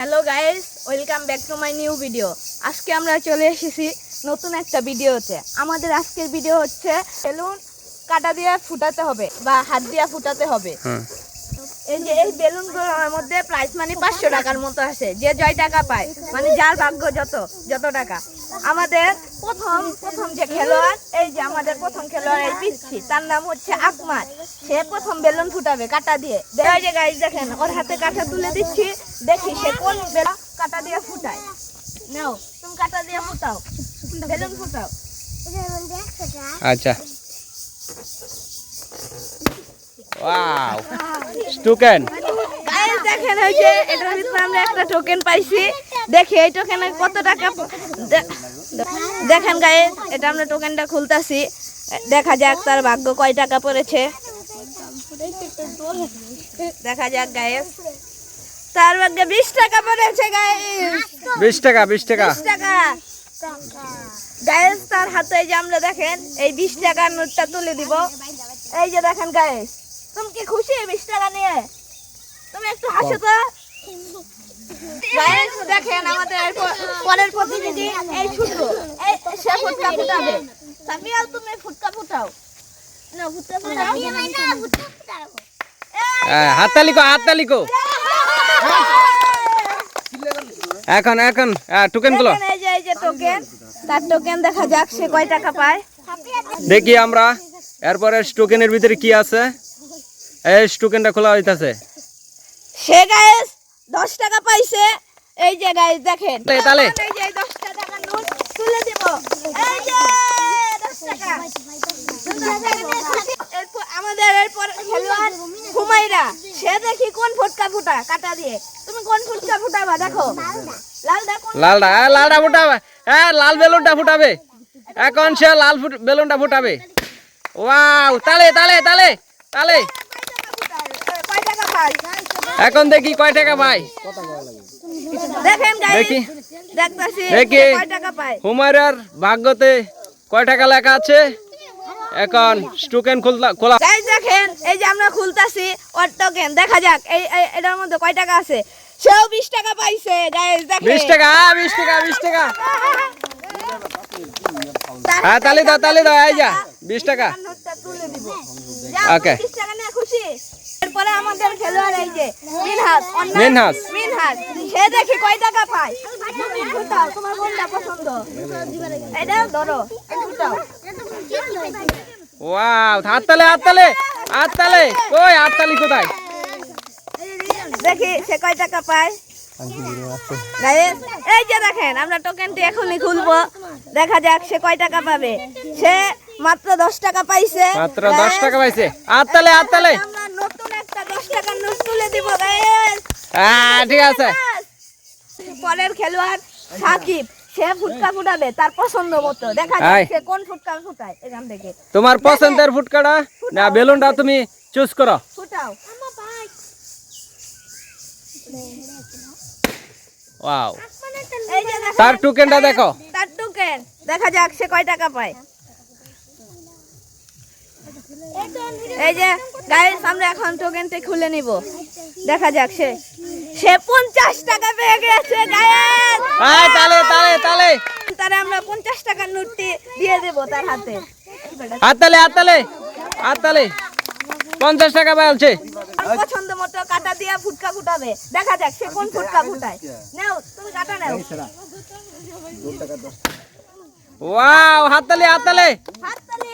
Hello guys welcome back to my new video আজকে আমরা চলে এসেছি নতুন একটা ভিডিওতে। আমাদের আজকের ভিডিও হচ্ছে বেলুন কাটা দিয়ে ফুটাতে হবে বা হাত দিয়ে ফুটাতে হবে। হ্যাঁ। এই যে এই বেলুনগুলোর মধ্যে প্রাইস মানে পাঁচশো টাকার মতো আছে যে জয় টাকা পায় মানে যার ভাগ্য যত যত টাকা। আমাদের প্রথম প্রথম যে খেলোয়াড় এই যে আমাদের প্রথম খেলোয়াড় এই পিচ্ছি তার নাম হচ্ছে আকমার। সে প্রথম বেলুন ফুটাবে কাটা দিয়ে। যে গাইজ দেখেন ওর হাতে কাটা তুলে দিচ্ছি দেখি সে কোন বেলুন কাটা দিয়ে ফুটায়। নাও তুমি কাটা দিয়ে ফুটাও বেলুন ফুটাও। আচ্ছা। ওয়াও স্টুকেন গাইজ দেখেন ওই যে এটার ভিতরে আমরা একটা টোকেন পাইছি। দেখি এই টোকেনে কত টাকা দেখেন গায়ে এটা আমরা টোকেনটা খুলতাছি। দেখা যাক তার ভাগ্য কয় টাকা পড়েছে। দেখা যাক গায়ে। তার ভাগ্যে বিশ টাকা পড়েছে গায়ে। বিশ টাকা বিশ টাকা। টাকা। গায়েস তার হাতে এই যে আমরা দেখেন এই বিশ টাকার নোটটা তুলে দিব। এই যে দেখেন গায়েস তুমি কি খুশি বিশ টাকা নিয়ে? তুমি একটু হাসো তো। দেখেন আমাদের পরের প্রতিনিধি এই সে ফুটকা ফুটাবে। তুমি ফুটকা ফুটাও। না ফুটকা ফুটাও হ্যাঁ, হাততালি কো হাততালি কো। এখন এখন টোকেনগুলো। এই যে এই যে টোকেন তার টোকেন দেখা যাক সে কয় টাকা পায়। দেখি আমরা এরপরে টোকেনের ভিতরে কি আছে? এই টোকেনটা খোলা হইতাছে। সে গায়েস দশ টাকা পাইছে। এই যে গাইস দেখেন। এই যে দশ টাকার নোট তুলে দিব। এই যে দশ টাকা। আমাদের এরপর খেলোয়াড় হুমাইরা সে দেখি কোন ফুটকা ফুটা কাটা দিয়ে। তুমি কোন ফুটকা ফুটাবা দেখো। ফুটাবে? হ্যাঁ লাল বেলুনটা ফুটাবে। এখন সে লাল বেলুনটা ফুটাবে। ওয়াও তালে তালে তালে তালে। কয় টাকা পাই? এখন দেখি কয় টাকা ভাই দেখেন দেখি। দেখি। হুমায়রার ভাগ্যতে কয় টাকা লেখা আছে? এখন টোকেন খোলা খোলা গাইস দেখেন এই যে আমরা খুলতাছি ওর টোকেন দেখা যাক এই এই- এটার মধ্যে কয় টাকা আছে? সেও বিশ টাকা পাইছে গাইস দেখেন। বিশ টাকা হ্যাঁ বিশ টাকা বিশ টাকা। হ্যাঁ তালি দাও তালি দাও এই যা বিশ টাকা। ওকে তুলে দিব। যা, Okay. 25 টাকা নিয়ে খুশি। এরপরে আমাদের খেলোয়াড় এই যে মিনহাস মিনহাস। মিনহাস সে দেখি কয় টাকা পায়? ফুটাও, তোমার কোনটা পছন্দ এটা ধরো ফুটাও ওয়াও হাততালে হাততালে হাততালে। কই হাততালি কোথায়? দেখি সে কয় টাকা পায়? এই যে দেখেন আমরা টোকেনটি এখনই খুলবো। দেখা যাক সে কয় টাকা পাবে? সে মাত্র দশ টাকা পাইছে। মাত্র দশ টাকা পাইছে। হাততালে আমরা নতুন একটা দশ টাকার নোট তুলে দিব guys। হ্যাঁ ঠিক আছে। পরের খেলোয়াড় সাকিব সে ফুটকা ফুটাবে তার পছন্দ মতো। দেখা যাক সে কোন ফুটকা ফুটায় এখান থেকে। তোমার পছন্দের ফুটকাটা? না বেলুনটা তুমি চুজ করো। ফুটাও। ওয়াও তার টোকেনটা দেখো তার টোকেন দেখা যাক সে কয় টাকা পায়। এই যে গাইস আমরা এখন টোকেনটা খুলে নিব। দেখা যাক সে সে পঞ্চাশ টাকা পেয়ে গেছে গায়েস তালে তালে তালে। তারে আমরা পঞ্চাশ টাকার নোটটি দিয়ে দেব তার হাতে। হাততালে হাততালে হাততালে পঞ্চাশ টাকা আর পছন্দ মতো কাটা দিয়া ফুটকা ফুটাবে। দেখা যাক সে কোন ফুটকা ফুটায়। নাও তুমি কাটা নাও। ওয়াও হাততালি হাততালে হাততালি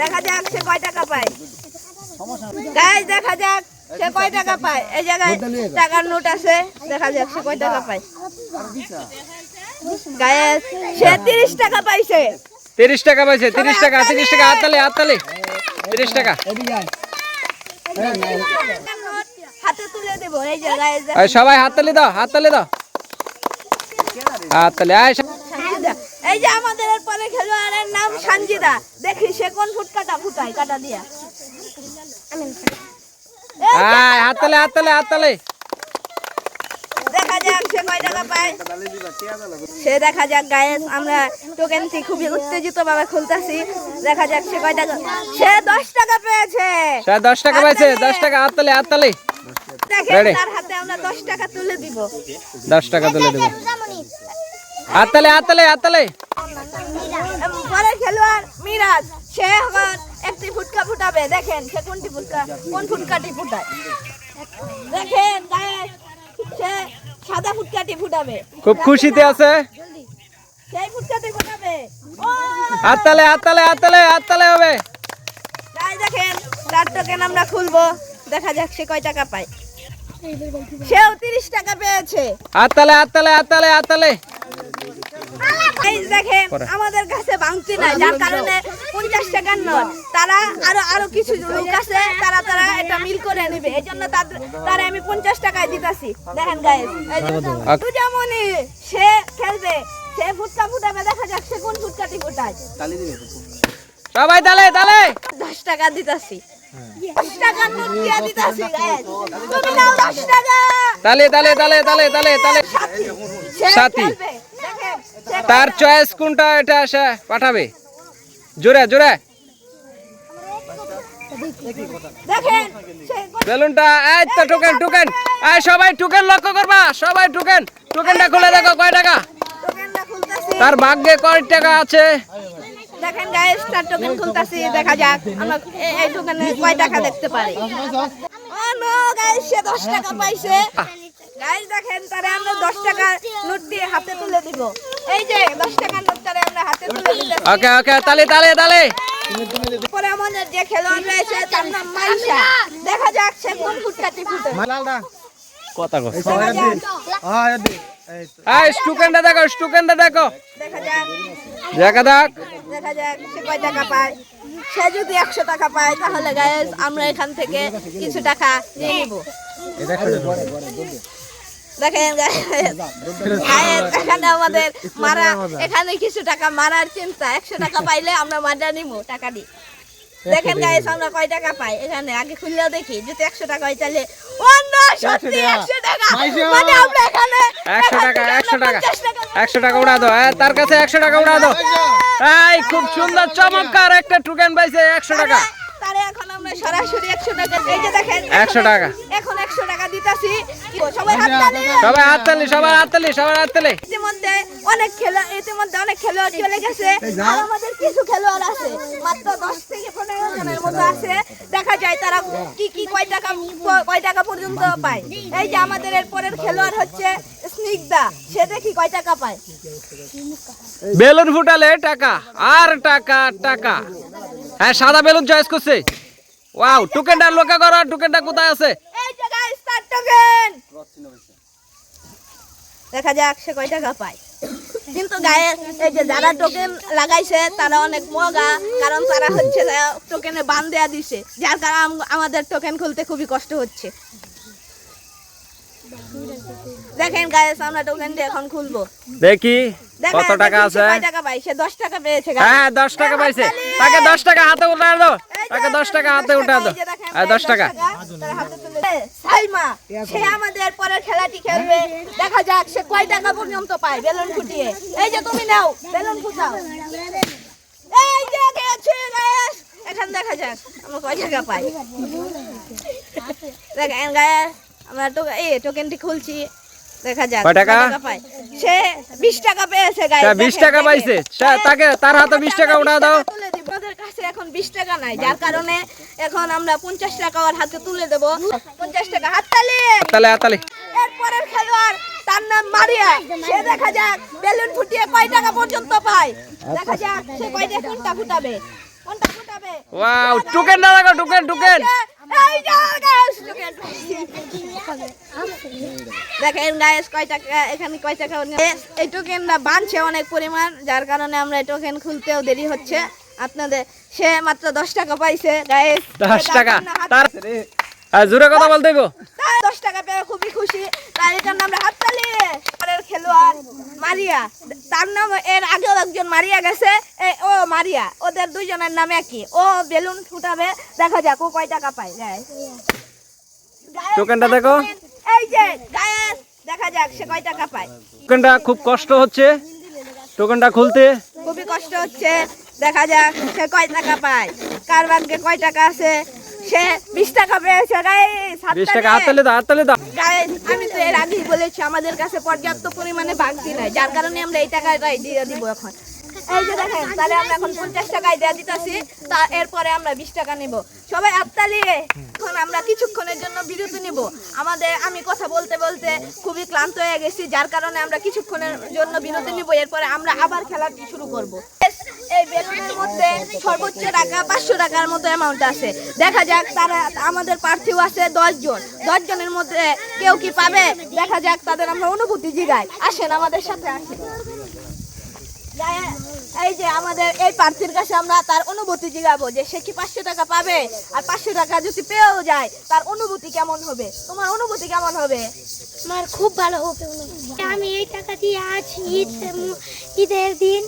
দেখা যাক সে কয় টাকা পায়। গাইস দেখা যাক সে কয় টাকা পায়? এই জায়গায় টাকার নোট আছে দেখা যাক সে কয় টাকা পায়। গায়েস সে তিরিশ টাকা পাইছে। তিরিশ টাকা পাইছে তিরিশ টাকা তিরিশ টাকা হাততালি। হাততালি তিরিশ টাকা। হাতে তুলে দেবো এই যে গায়েস সবাই হাততালি দাও হাততালি দাও। হাততালি আয় এই যে আমাদের পরে খেলোয়াড়ের নাম সানজিদা। দেখি সে কোন ফুটকাটা ফুটায় কাটা দিয়া। আয় হাততালি হাততালি হাততালি। দেখা যাক সে কয় টাকা পায়। সে দেখা যাক গায়েস আমরা টোকেনটি খুবই উত্তেজিত ভাবে খুলতেছি। দেখা যাক সে কয় টাকা সে দশ টাকা পেয়েছে। সে দশ টাকা পাইছে দশ টাকা দেখেন Ready? তার হাতে আমরা দশ টাকা তুলে দিব। দশ টাকা তুলে দেবো। হাততালে হাততালে এম, পরের খেলোয়াড় মিরাজ। সে এখন একটি ফুটকা ফুটাবে দেখেন সে কোনটি ফুটকা কোন ফুটকাটি ফুটায়। দেখেন সে সাদা ফুটকাটি ফুটাবে। খুব খুশিতে আছে? সেই ফুটকাটি ফুটাবে। ও! হাততালে হাততালে হাততালে হাততালে হবে। গায়ে দেখেন তার টোকেন আমরা খুলবো? দেখা যাক সে কয় টাকা পায়। সেও তিরিশ টাকা পেয়েছে। হাততালে হাততালে হাততালে এই দেখেন আমাদের কাছে ভাঙতি নাই যার কারণে পঞ্চাশ টাকার নোট। তারা আরও আরও কিছু লোক আছে তারা তারা এটা মিল করে নেবে। এই জন্য তাদের- তারা আমি পঞ্চাশ টাকায় দিতেছি। দেখেন গায়ে তুজামনি সে খেলবে। সে ফুটকা ফুটাবে দেখা যাক সে কোন ফুটকাটি ফুটায়। সবাই তালে তালে। দশ টাকা দিতাছি। তালে তালে তার চয়েস কোনটা, এটা সে পাঠাবে। জোরে জোরে। বেলুনটা, এই তো টোকেন টোকেন এই সবাই টোকেন লক্ষ্য করবা, সবাই টোকেন টোকেনটা খুলে দেখো, কয় টাকা? তার ভাগ্যে কয় টাকা আছে? দেখেন গাইস তার টোকেন খুলতাছি দেখা যাক আমরা এই টোকেনে কয় টাকা দেখতে পারি। ও নো গাইস সে 10 টাকা পাইছে। গাইস দেখেন তারে আমরা 10 টাকা নোট দিয়ে হাতে তুলে দিব। এই যে 10 টাকার নোট তারে আমরা হাতে তুলে দিতেছি। ওকে ওকে তালে তালে তালে। পরে আমাদের যে খেলোয়াড় রয়েছে তার নাম মাইশা। দেখা যাক সে কোন ফুটকাটি ফুটে কথা কস। যাক। এই স্টুকেনটা দেখো স্টুকেনটা দেখো দেখা যাক দেখা যাক সে কয় টাকা পায় সে যদি একশো টাকা পায় তাহলে গায়েস আমরা এখান থেকে কিছু টাকা নিয়ে নিব দেখেন এখানে আমাদের মারা এখানে কিছু টাকা মারার চিন্তা একশো টাকা পাইলে আমরা মারা নিব টাকা দিই দেখেন গাইস আমরা কয় টাকা পাই? এখানে আগে খুললেও দেখি যদি একশো টাকা হয় তাহলে অন্য সত্যি একশো টাকা। মানে আমরা এখানে একশো এখান টাকা থেকে একশো আমরা টাকা। 50 টাকা উড়া দাও। হ্যাঁ তার কাছে একশো টাকা উড়া দাও। এই খুব সুন্দর চমৎকার একটা টোকেন পাইছে একশো টাকা। তারে এখন আমরা সরাসরি একশো টাকা এই যে দেখেন 100 টাকা। এখন একশো টাকা দিতাছি। সবাই হাত তালি। সবাই হাততালি সবাই হাততালি সবাই হাততালি ইতিমধ্যে অনেক খেলা ইতিমধ্যে অনেক খেলোয়াড় চলে গেছে। আর আমাদের কিছু খেলোয়াড় আছে মাত্র দশ মতো আছে? দেখা যায় তারা কি কি কয় টাকা কয় টাকা পর্যন্ত পায়। এই যে আমাদের এর পরের খেলোয়াড় হচ্ছে স্নিগ্ধা সে দেখি কয় টাকা পায়। বেলুন ফুটালে টাকা আর টাকা টাকা। হ্যাঁ সাদা বেলুন চয়েস করছে। ওয়াও টোকেনটা লোকে করো টোকেনটা কোথায় আছে? এই যে গাইস তার টোকেন দেখা যাক সে কয় টাকা পায়। কিন্তু গায়ে এই যে যারা টোকেন লাগাইছে, তারা অনেক মগা, কারণ তারা হচ্ছে টোকেনে বান দেয়া দিছে, যার কারণে আমাদের টোকেন খুলতে খুবই কষ্ট হচ্ছে। দেখেন গায়ে আমরা টোকেনটা এখন খুলবো। দেখি কত টাকা আছে? টাকা টাকা পেয়েছে হ্যাঁ দশ টাকা পাইছে। তাকে দশ টাকা হাতে উঠা দাও। তাকে দশ টাকা হাতে উঠা দাও। যে দেখেন, হ্যাঁ, দশ টাকা। তার হাতে তুলে- এ, সাইমা সে আমাদের পরের খেলাটি খেলবে। দেখা যাক সে কয় টাকা পর্যন্ত পায় বেলুন ফুটিয়ে। এই যে তুমি নাও বেলুন ফুটাও। এই যে গেছে গায়েস এখন দেখা যাক আমরা কয় টাকা পাই। দেখেন গায়েস আমরা তো এই টোকেনটি খুলছি দেখা যাক কয় টাকা? পায়। সে বিশ টাকা পেয়েছে গায়েস 20 টাকা পাইছে। তাকে- তার হাতে 20 টাকা উঠা দাও। তুলে কাছে এখন বিশ টাকা নাই যার কারণে এখন আমরা পঞ্চাশ টাকা ওর হাতে তুলে দেব। পঞ্চাশ টাকা হাততালি! হাততালি হাততালি। এরপরের খেলোয়াড় তার নাম মারিয়া। সে দেখা যাক বেলুন ফুটিয়ে কয় টাকা পর্যন্ত পায়? দেখা যাক সে কয় টাকা কোনটা ফুটাবে। ওয়াও টোকেন টুকেন এই যে guys, টোকেন দেখেন গায়েস কয় টাকা এখানে কয় টাকা এই টোকেনটা বানছে অনেক পরিমাণ যার কারণে আমরা এই টোকেন খুলতেও দেরি হচ্ছে। আপনাদের সে মাত্র দশ টাকা পাইছে গায়েস দশ টাকা। আর জোরে কথা বলতে দশ টাকা পেয়ে খুবই খুশি। তার নাম হাততালি। পরের খেলোয়াড় মারিয়া। তার নাম এর আগেও একজন মারিয়া গেছে। ও মারিয়া। ওদের দুইজনের নাম একই। ও বেলুন ফুটাবে। দেখা যাক ও কয় টাকা পায়। গায়ে। টোকেনটা দেখো। এই যে গায়ে। দেখা যাক সে কয় টাকা পায়। টোকেনটা খুব কষ্ট হচ্ছে। টোকেনটা খুলতে। খুবই কষ্ট হচ্ছে। দেখা যাক সে কয় টাকা পায়। কার ভাগ্যে কয় টাকা আছে? সে বিশ টাকা পেয়েছে গাইস বিশ টাকা হাততালি দাও হাততালি দাও। গাইস আমি তো এর আগেই বলেছি আমাদের কাছে পর্যাপ্ত পরিমাণে বাড়তি নাই যার কারণে আমরা এই টাকাটাই দিয়ে দিব এখন। এই যে দেখেন তাহলে আমরা এখন পঞ্চাশ টাকায় দিতেছি তা এরপরে আমরা বিশ টাকা নিব। সবাই আপতালি এখন আমরা কিছুক্ষণের জন্য বিরতি নিব। আমাদের আমি কথা বলতে বলতে খুবই ক্লান্ত হয়ে গেছি যার কারণে আমরা কিছুক্ষণের জন্য বিরতি নিব এরপরে আমরা আবার খেলাটি শুরু করব। এই বেলুনের মধ্যে সর্বোচ্চ টাকা পাঁচশো টাকার মতো অ্যামাউন্ট আছে। দেখা যাক তারা, আমাদের প্রার্থীও আছে দশ জন। দশ জনের মধ্যে কেউ কি পাবে? দেখা যাক তাদের আমরা অনুভূতি জিগাই। আসেন আমাদের সাথে আসেন। এই যে আমাদের এই প্রার্থীর কাছে আমরা তার অনুভূতি জিগাবো যে সে কি পাঁচশো টাকা পাবে? আর পাঁচশো টাকা যদি পেয়েও যায়, তার অনুভূতি কেমন হবে? তোমার অনুভূতি কেমন হবে? আমার খুব ভালো হবে আমি এই টাকা দিয়ে আজ ঈদ, ঈদের দিন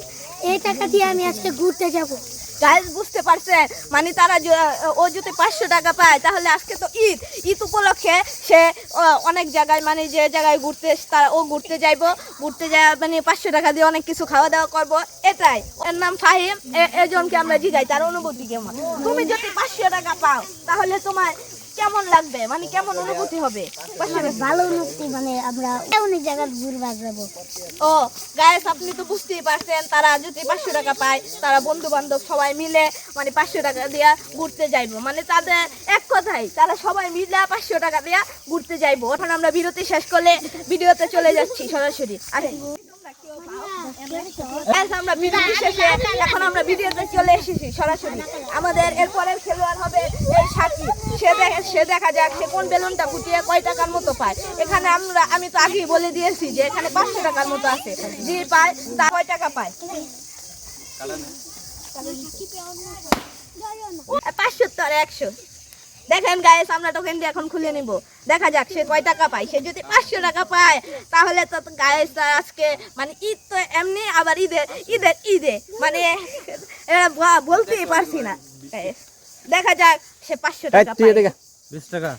এই টাকা দিয়ে আমি আজকে ঘুরতে যাব। গাইজ বুঝতে পারছেন? মানে তারা ও যদি পাঁচশো টাকা পায়, তাহলে আজকে তো ঈদ। ঈদ উপলক্ষে সে অনেক জায়গায় মানে যে জায়গায় ঘুরতে তারা, ও ঘুরতে যাইবো। ঘুরতে যায় মানে পাঁচশো টাকা দিয়ে অনেক কিছু খাওয়া দাওয়া করব। এটাই। এর নাম ফাহিম। এজনকে আমরা জিগাই তার অনুভূতি কেমন? তুমি যদি পাঁচশো টাকা পাও, তাহলে তোমার কেমন লাগবে? মানে কেমন অনুভূতি হবে? ভালো অনুভূতি মানে আমরা অনেক জায়গায় ঘুরবার যাব। ও গায়েস আপনি তো বুঝতেই পারছেন তারা যদি পাঁচশো টাকা পায় তারা বন্ধু বান্ধব সবাই মিলে মানে পাঁচশো টাকা দিয়া ঘুরতে যাইবো। মানে তাদের এক কথাই তারা সবাই মিলে পাঁচশো টাকা দিয়া ঘুরতে যাইবো। এখন আমরা বিরতি শেষ করলে ভিডিওতে চলে যাচ্ছি সরাসরি। আরে আমরা শেষে এখন আমরা ভিডিওতে চলে এসেছি সরাসরি। আমাদের এরপরের খেলোয়াড় হবে এই সাথী সে দেখে সে দেখা যাক সে কোন বেলুনটা ফুটিয়ে কয় টাকার মতো পায়। এখানে আমরা আমি তো আগেই বলে দিয়েছি যে এখানে পাঁচশো টাকার মতো আছে। যে পায় তা কয় টাকা পায়? পাঁচশো তো আর একশো। দেখেন গায়ে আমরা টোকেন দিয়ে এখন খুলে নিব দেখা যাক সে কয় টাকা পায় সে যদি পাঁচশো টাকা পায় তাহলে তো গায়ে আজকে মানে ঈদ তো এমনি আবার ঈদের ঈদের ঈদে মানে বলতেই পারছি না। দেখা যাক সে পাঁচশো টাকা পায় বিশ টাকা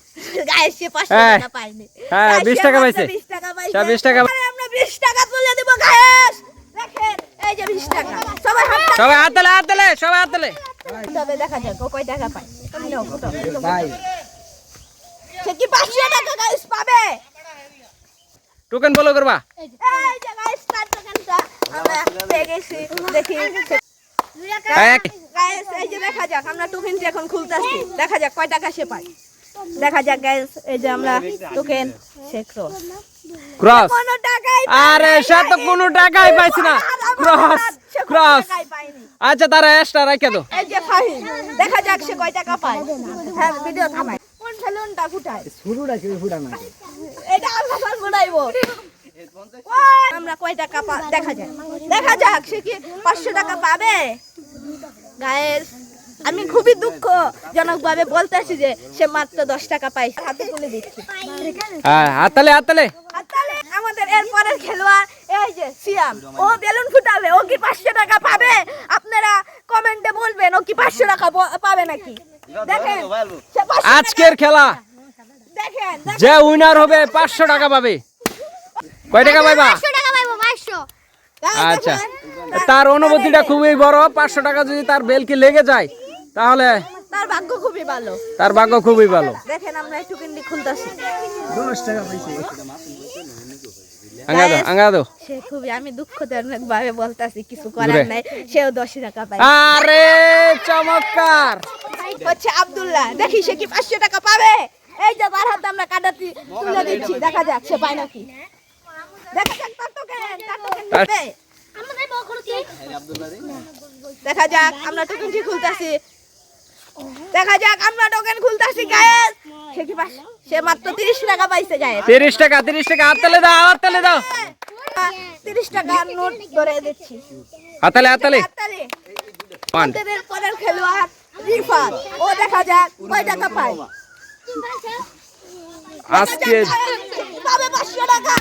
গায়ে সে পাঁচশো। টাকা পায়নি হ্যাঁ, Guys, 20 সে টাকা মাত্র পাইছে। 20 টাকা পাইছে। সে 20 টাকা আমরা বিশ টাকা তুলে দিব গায়েস দেখেন এই যে বিশ টাকা সবাই হাত তালি। সবাই দেখা যাক ও কয় টাকা পায় তুমি নাও, ফুটো, ফুটো। সে কি পাঁচশো টাকা গাইস পাবে? টোকেন ফলো করবা। এই যে গাইস তার দোকানটা আমরা পেয়ে গেছি। দেখি। গাইস এই যে দেখা যাক আমরা টোকেনটি এখন খুলতেছি দেখা যাক কয় টাকা সে পায়। দেখা যাক গাইস এই যে আমরা টোকেন সে ক্রস ক্রস কোনো টাকাই আরে সে তো কোনো টাকাই পাইছি না। ক্রস ক্রস আচ্ছা তারা এক্সট্রা রাখে দাও। এই দেখা যাক সে কয় টাকা পায়। হ্যাঁ ভিডিও থামাই। কোন সেলুনটা কোথায় শুরুটা কি ফুটানো এটা আমরা সব ঘুরাইবো আমরা কয় টাকা দেখা যাক। দেখা যাক সে কি পাঁচশো টাকা পাবে? গায়েস আমি খুবই দুঃখজনক ভাবে বলতেছি যে সে মাত্র দশ টাকা পাই হাতে তুলে দিচ্ছি। হ্যাঁ হাততালি হাততালি আমাদের এরপরের খেলোয়াড় এই যে সিয়াম ও বেলুন ফুটাবে ও কি পাঁচশো টাকা পাবে? আপনারা কমেন্টে বলবেন ও কি পাঁচশো টাকা পাবে নাকি? দেখেন সে 500 টাকা- আজকের খেলা। দেখেন। যে উইনার হবে পাঁচশো টাকা পাবে। কয় টাকা পাইবা? আচ্ছা। তার অনুভূতিটা খুবই বড় পাঁচশো টাকা যদি তার বেলকি লেগে যায় তাহলে তার ভাগ্য খুবই ভালো। তার ভাগ্য খুবই ভালো। দেখেন আমরা একটু কিন্ডি খুলতেছি। দশ টাকা পাইছি আঙ্গা দাও আঙ্গা দাও সে খুবই আমি দুঃখজনক ভাবে বলতেছি কিছু করার নাই। সেও দশ টাকা পায়। আরে চমৎকার। হচ্ছে আব্দুল্লাহ। দেখি সে কি পাঁচশো টাকা পাবে? এই যে তার হাতে আমরা কাটাতি তুলে দিচ্ছি। দেখা যাক সে পায় নাকি। যাক তার তার- দেখা যাক আমরা টোকেনটি খুলতাছি? দেখা যাক আমরা টোকেন খুলতাছি গায়েস। সে কি পাস সে মাত্র তিরিশ টাকা পাইছে গায়েস। তিরিশ টাকা তিরিশ টাকা হাততালি দাও হাততালি দাও। তিরিশ টাকা নোট ধরে দিচ্ছি। হাততালি হাততালি হাততালি। ওয়ান পরের খেলোয়াড় রিফাত। ও দেখা যাক কয় টাকা পায়। আজকে পাবে পাঁচশো টাকা।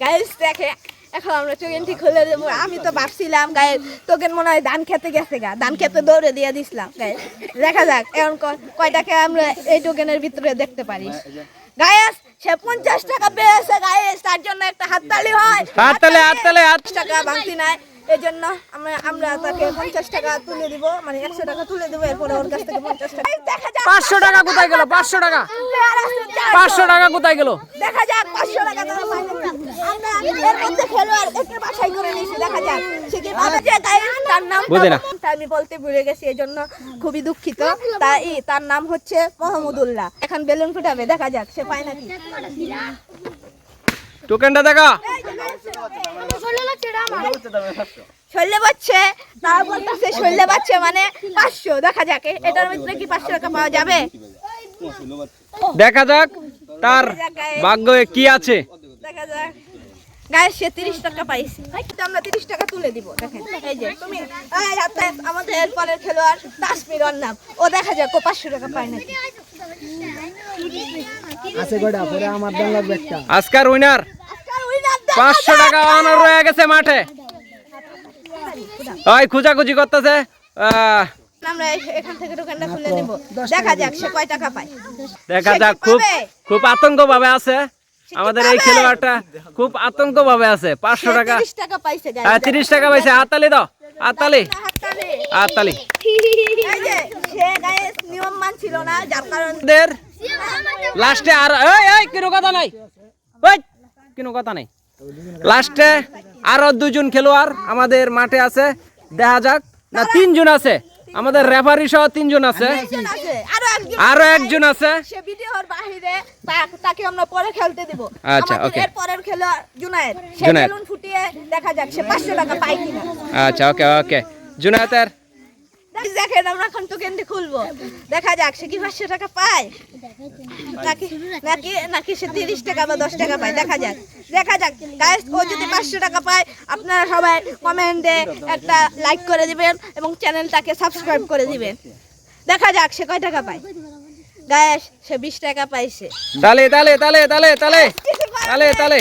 গাইস দেখে এখন আমরা চোখেনটি খুলে দেবো। আমি তো ভাবছিলাম গায়ে তোকে মনে হয় ধান খেতে গেছে গা। ধান খেতে দৌড়ে দিয়ে দিছিলাম গায়ে। দেখা যাক এখন কয়টাকে আমরা এই টোকেনের ভিতরে দেখতে পারি। গায়েস সে পঞ্চাশ টাকা পেয়েছে গায়েস তার জন্য একটা হাততালি হয়। হাততালি হাততালি হাত টাকা ভাঙতি নাই। এই জন্য আমরা আমরা তাকে পঞ্চাশ টাকা তুলে দিব মানে একশো টাকা তুলে দেবো এরপরে ওর কাছ থেকে পঞ্চাশ টাকা। এই দেখা যাক। পাঁচশো টাকা কোথায় গেল? পাঁচশো টাকা। পাঁচশো টাকা কোথায় গেল? দেখা যাক পাঁচশো টাকা তারা পায় নাকি। আমরা এর মধ্যে খেলোয়াড় একে বাছাই করে নিয়েছি দেখা যাক। সে কি পাবে যে তাই তার নাম আমি বলতে ভুলে গেছি এই জন্য খুবই দুঃখিত। তাই তার নাম হচ্ছে মোহাম্মদুল্লাহ। এখন বেলুন ফুটাবে দেখা যাক সে পায় নাকি। টোকেনটা দেখা। শৈলে বাচ্চে তারা বলতেছে শৈলে মানে পাঁচশো। দেখা যাক এটার ভিতরে কি পাঁচশো টাকা পাওয়া যাবে? দেখা যাক তার ভাগ্যে কি আছে। দেখা যাক। গায়ে সে তিরিশ টাকা পাইছে। আমরা তিরিশ টাকা তুলে দিব দেখেন। এই যে তুমি আমাদের পরের খেলোয়াড় নাম ও দেখা যাক ও পাঁচশো টাকা পায় লাগবে একটা আজকার উইনার পাঁচশো। টাকা অনার রয়ে গেছে মাঠে। ওই খুঁজাখুঁজি করতেছে আমরা এখান থেকে দোকানটা খুলে নেব। দেখা যাক সে কয় টাকা পায়। দেখা যাক খুব খুব আতঙ্ক ভাবে আছে আমাদের এই খেলোয়াড়টা খুব আতঙ্ক ভাবে আছে। পাঁচশো টাকা তিরিশ টাকা পাইছে guys। হ্যাঁ তিরিশ টাকা পাইছে। হাততালি দাও হাততালি। হাততালি। লাস্টে আর এই এই কোনো কথা নাই। ওই কোনো কথা নাই। লাস্টে আরও দুজন খেলোয়াড় আমাদের মাঠে আছে। দেখা যাক। না তিনজন আছে। আমাদের রেফারি সহ তিনজন আছে। আরও একজন আছে। সে ভিডিওর বাহিরে তাকে আমরা পরে খেলতে দিব। আচ্ছা, আমাদের okay. এর পরের খেলোয়াড় জুনায়েদ। সে বেলুন ফুটিয়ে দেখা যাক সে পাঁচশো টাকা পায় কিনা। আচ্ছা ওকে ওকে জুনায়েতের দেখেন আমরা এখন টোকেনটি খুলবো। দেখা যাক সে কি পাঁচশো টাকা পায়? নাকি নাকি নাকি সে তিরিশ টাকা বা দশ টাকা পায়? দেখা যাক দেখা যাক। গাইস ও যদি পাঁচশো টাকা পায় আপনারা সবাই কমেন্টে একটা লাইক করে দিবেন এবং চ্যানেলটাকে সাবস্ক্রাইব করে দিবেন। দেখা যাক সে কয় টাকা পায়? গায়েস সে বিশ টাকা পাইছে। তালে তালে তালে তালে তালে তালে তালে।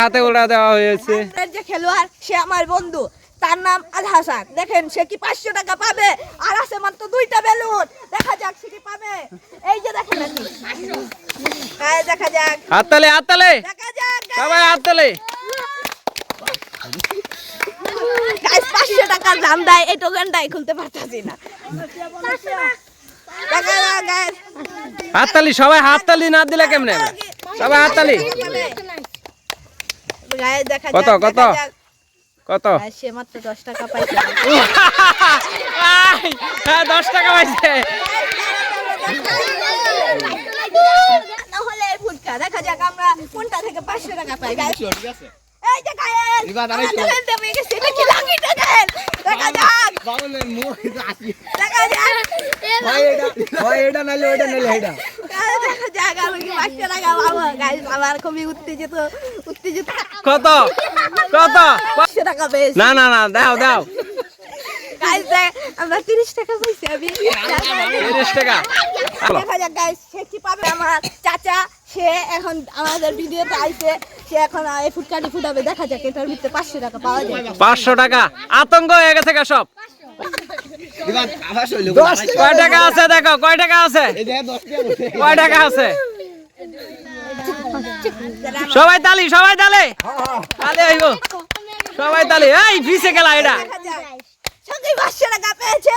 হাতে ওড়া দেওয়া হয়েছে। যে খেলোয়াড় সে আমার বন্ধু। তার নাম আল হাসান দেখেন সে কি পাঁচশো টাকা পাবে? আর আছে মাত্র দুইটা বেলুন। দেখা যাক সে কি পাবে। এই যে দেখেন দেখা যাক। হাততালে হাততালে দেখা যাক সবাই হাততালে গাইস পাঁচশো টাকার দাম দেয় এই টোকেনটাই খুলতে পারতাছি না। হাততালি সবাই হাততালি না দিলে কেমনে সবাই হাততালি দেখা কত, কত? কত? সে মাত্র দশ টাকা পাইছে। হ্যাঁ দশ টাকা পাইছে। নাহলে এই ফুটকা। দেখা যাক আমরা কোনটা থেকে পাঁচশো টাকা পাই। এই যে গায়েস আমাদের হেলতে পেয়ে গেছে এটা কি লাকি টাকার দেখা যাক। দেখা যাক। এটা নাইলে ওইটা নাইলে এটা দেখা যাক আমি কি পাঁচশো টাকা পাবো গাইস আমার খুবই উত্তেজিত উত্তেজিত। কত? কত? পাঁচশো টাকা পেয়েছি। না না না দাও দাও। গাইস আমরা তিরিশ টাকা পাইছি আমি তিরিশ টাকা। দেখা যাক গাইস সে কি পাবে? আমার চাচা সে এখন আমাদের ভিডিওতে আইছে। সে এখন এই ফুটকাটি ফুটাবে দেখা যাক এটার ভিতরে পাঁচশো টাকা পাওয়া যায় পাঁচশো টাকা। আতঙ্ক হয়ে গেছে সব। কয় টাকা আছে দেখো কয় টাকা আছে? কয় টাকা আছে? সবাই তালি সবাই তালি। তালি হইব। সবাই তালি। এই ফিসে গেলা এটা। সঙ্গে পাঁচশো টাকা পেয়েছে।